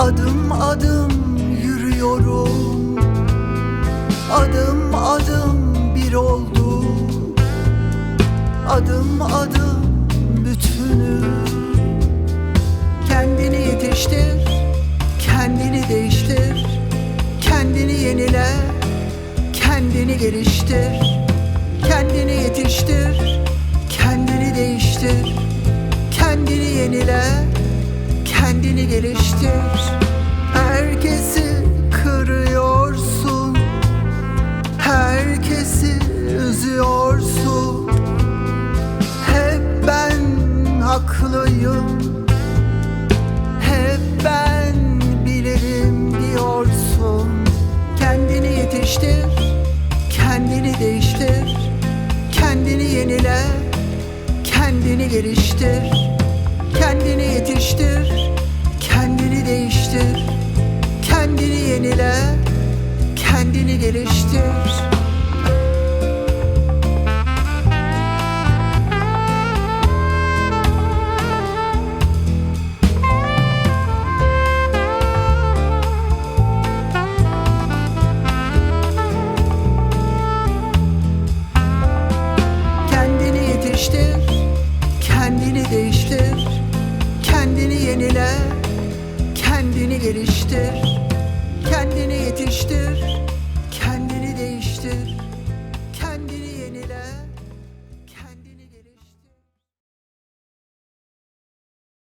Adım adım yürüyorum. Adım adım bir oldu. Adım adım bütünü. Kendini yetiştir Kendini değiştir. Kendini yenile Kendini geliştir. Kendini yetiştir Kendini değiştir. Kendini yenile Kendini geliştir Yetiştir Kendini değiştir Kendini yenile Kendini geliştir geliştir Kendini değiştir Kendini yenile Kendini geliştir Kendini yetiştir.